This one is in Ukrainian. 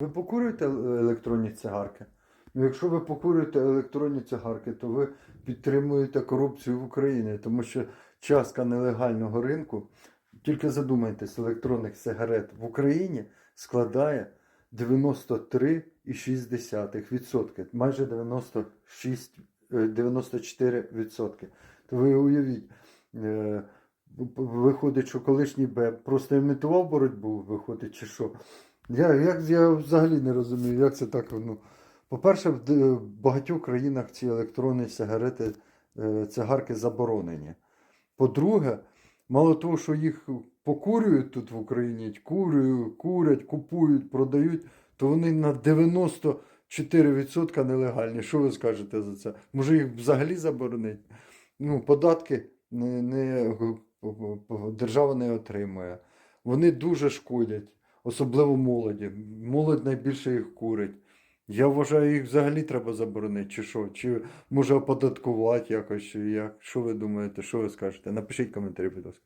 Ви покурюєте е- електронні цигарки? Ну, якщо ви покурюєте електронні цигарки, то ви підтримуєте корупцію в Україні, тому що частка нелегального ринку, тільки задумайтесь, електронних сигарет в Україні складає 93,6%, майже 96, е, 94%. То ви уявіть, е, виходить, що колишній БЕП просто імітував боротьбу, виходить, чи що. Я, як, я взагалі не розумію, як це так. Ну, по-перше, в багатьох країнах ці електронні сигарети, е, цигарки заборонені. По-друге, мало того, що їх покурюють тут в Україні, курюють, курять, купують, продають, то вони на 94% нелегальні. Що ви скажете за це? Може їх взагалі заборонить? Ну, податки не, не, держава не отримує. Вони дуже шкодять, особливо молоді. Молодь найбільше їх курить. Я вважаю, їх взагалі треба заборонити, чи що? Чи може оподаткувати якось, чи як? Що ви думаєте, що ви скажете? Напишіть коментарі, будь ласка.